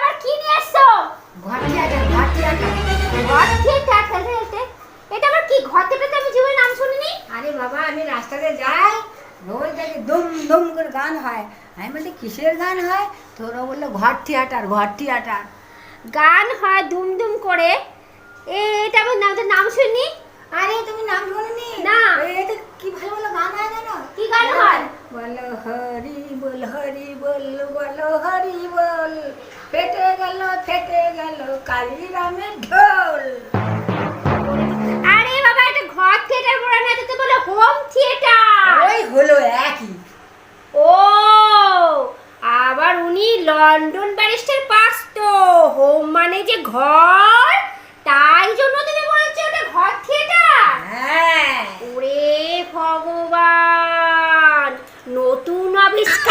আবার কি নিয়ে এসছো এটা কি আমি জীবনে নাম শুনিনি? আরে বাবা আমি যাই রোজ দেখি দুম দুম করে গান হয়। আমি কিসের গান হয়? তোরা ঘর থিয়েটার ঘর থিয়েটার। গান হয় দুম দুম করে। এটা আমার নাম নাম শুনিনি আরে তুমি নাম শুনিনি? না। এটা কি ভালো ভালো গান হয় জানো? কি গান হয়? বল হরি বল হরি বল হরি বল। গেল ফেটে গেল কালী রামের ঢোল। আরে বাবা এটা ঘর থিয়েটার করে না তো বলে হোম থিয়েটার। ওই হলো একই। ও আবার উনি লন্ডন ব্যারিস্টার পাস তো হোম মানে যে ঘর তাই জন্য তুমি বলছো ওটা ঘর থিয়েটার? হ্যাঁ। ওরে ভগবান নতুন আবিষ্কার।